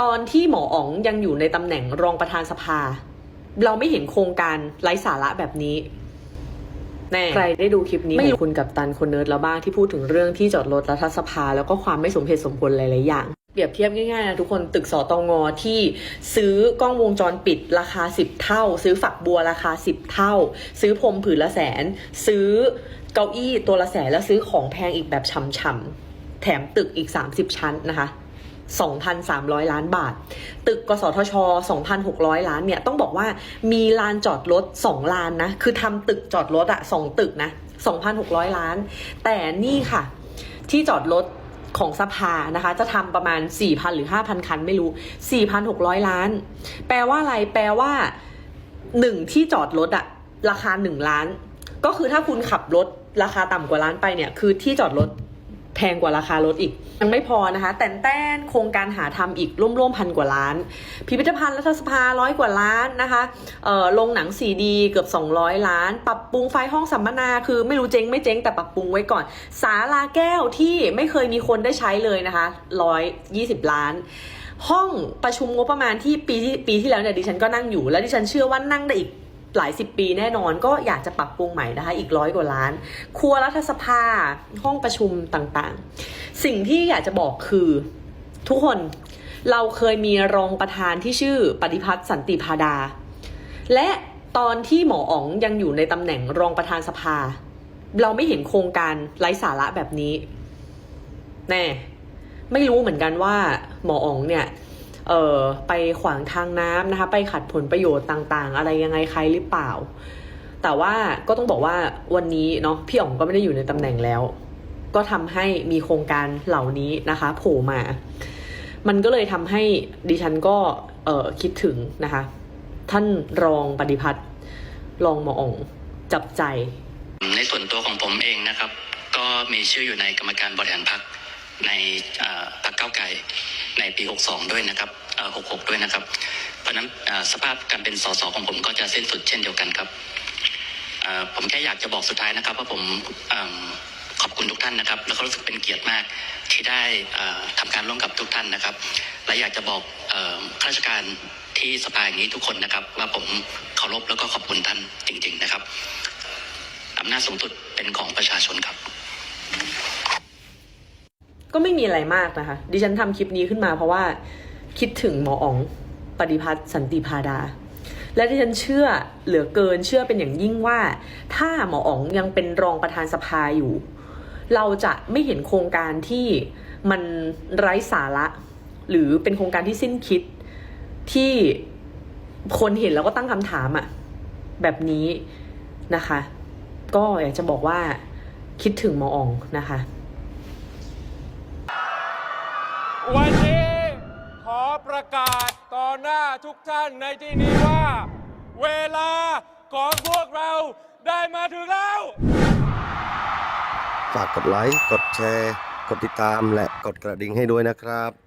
ตอนที่หมออ๋องยังอยู่ในตำแหน่งรองประธานสภา เราไม่เห็นโครงการไร้สาระแบบนี้แน่ใครได้ดูคลิปนี้ไม่รู้คุณกับตันคนเนิร์ดแล้วบ้างที่พูดถึงเรื่องที่จอดรถรัฐสภา แล้วก็ความไม่สมเหตุสมผลหลายๆอย่างเปรียบเทียบง่ายๆนะทุกคนตึกสตงที่ซื้อกล้องวงจรปิดราคา 10 เท่า ซื้อฝักบัวราคา 10 เท่า ซื้อพรมผืนละแสน ซื้อเก้าอี้ตัวละแสนแล้วซื้อของแพงอีกแบบช่ำๆแถมตึกอีก 30 ชั้นนะคะ 2,300 ล้านบาท ตึกกสทช 2,600 ล้านเนี่ย ต้องบอกว่ามีลานจอดรถ 2 ลานนะ คือทำตึกจอดรถอะ2ตึกนะ 2,600 ล้าน แต่นี่ค่ะ ที่จอดรถของสภานะคะ จะทำประมาณ 4,000 หรือ 5,000 คันไม่รู้ 4,600 ล้าน แปลว่าอะไร แปลว่า 1 ที่จอดรถอะราคา 1 ล้าน ก็คือถ้าคุณขับรถราคาต่ำกว่าล้านไปเนี่ย คือที่จอดรถ แพงกว่าราคารถอีก ยังไม่พอนะคะ แต่นแต้นโครงการหาทำอีกร่วมๆพันกว่าล้าน พิพิธภัณฑ์รัฐสภาร้อยกว่าล้านนะคะเอ่อโรงหนัง 4D เกือบ 200 ล้าน ปรับปรุงไฟห้องสัมมนาคือไม่รู้เจ๊งไม่เจ๊งแต่ปรับปรุงไว้ก่อนศาลาแก้วที่ไม่เคยมีคนได้ใช้เลยนะคะ120 ล้านห้องประชุมงบประมาณที่ปีที่ปีที่แล้วเนี่ยดิฉันก็นั่งอยู่ แล้วดิฉันเชื่อว่านั่งได้อีก หลายสิบปีแน่นอนก็อยากจะปรับปรุงใหม่นะคะ อีกร้อยกว่าล้าน ครัวรัฐสภาห้องประชุมต่างๆ สิ่งที่อยากจะบอกคือทุกคนเราเคยมีรองประธานที่ชื่อปฏิพัฒน์สันติพาดา และตอนที่หมออ๋องยังอยู่ในตำแหน่งรองประธานสภา เราไม่เห็นโครงการไร้สาระแบบนี้ แน่ ไม่รู้เหมือนกันว่าหมออ๋องเนี่ย เอ่อไปขวางทางน้ำนะคะ ไปขัดผลประโยชน์ต่างๆ อะไรยังไงใครหรือเปล่า แต่ว่าก็ต้องบอกว่าวันนี้เนาะพี่อ๋องก็ไม่ได้อยู่ในตำแหน่งแล้ว ก็ทำให้มีโครงการเหล่านี้นะคะโผล่มา มันก็เลยทำให้ดิฉันก็เอ่อคิดถึงนะคะ ท่านรองปฏิพัฒน์รองหมออ๋องจับใจ ในส่วนตัวของผมเองนะครับ ก็มีชื่ออยู่ในกรรมการบริหารพรรคในพรรคเก้าไกล ในปี 62 ด้วยนะครับ66 ด้วยนะครับ เพราะนั้นสภาพการเป็นสสของผมก็จะสิ้นสุดเช่นเดียวกันครับ ผมแค่อยากจะบอกสุดท้ายนะครับว่าผมอขอบคุณทุกท่านนะครับ แล้วก็รู้สึกเป็นเกียรติมากที่ได้เอ่อทำการร่วมกับทุกท่านนะครับ และอยากจะบอกข้าราชการที่สภาอย่างนี้ทุกคนนะครับ ว่าผมเคารพแล้วก็ขอบคุณท่านจริง ๆ นะครับอำนาจสูงสุดเป็นของประชาชนครับ ก็ไม่มีอะไรมากนะคะ ดิฉันทำคลิปนี้ขึ้นมาเพราะว่าคิดถึงหมออ๋องปฏิพัฒน์สันติพาดา และดิฉันเชื่อเหลือเกินเชื่อเป็นอย่างยิ่งว่า ถ้าหมออ๋องยังเป็นรองประธานสภาอยู่ เราจะไม่เห็นโครงการที่มันไร้สาระ หรือเป็นโครงการที่สิ้นคิดที่คนเห็นแล้วก็ตั้งคำถามอะแบบนี้นะคะ ก็อยากจะบอกว่าคิดถึงหมออ๋องนะคะ หน้าทุกท่านในที่นี้ว่า เวลาของพวกเราได้มาถึงแล้ว ฝากกดไลค์ กดแชร์ กดติดตามและกดกระดิ่งให้ด้วยนะครับ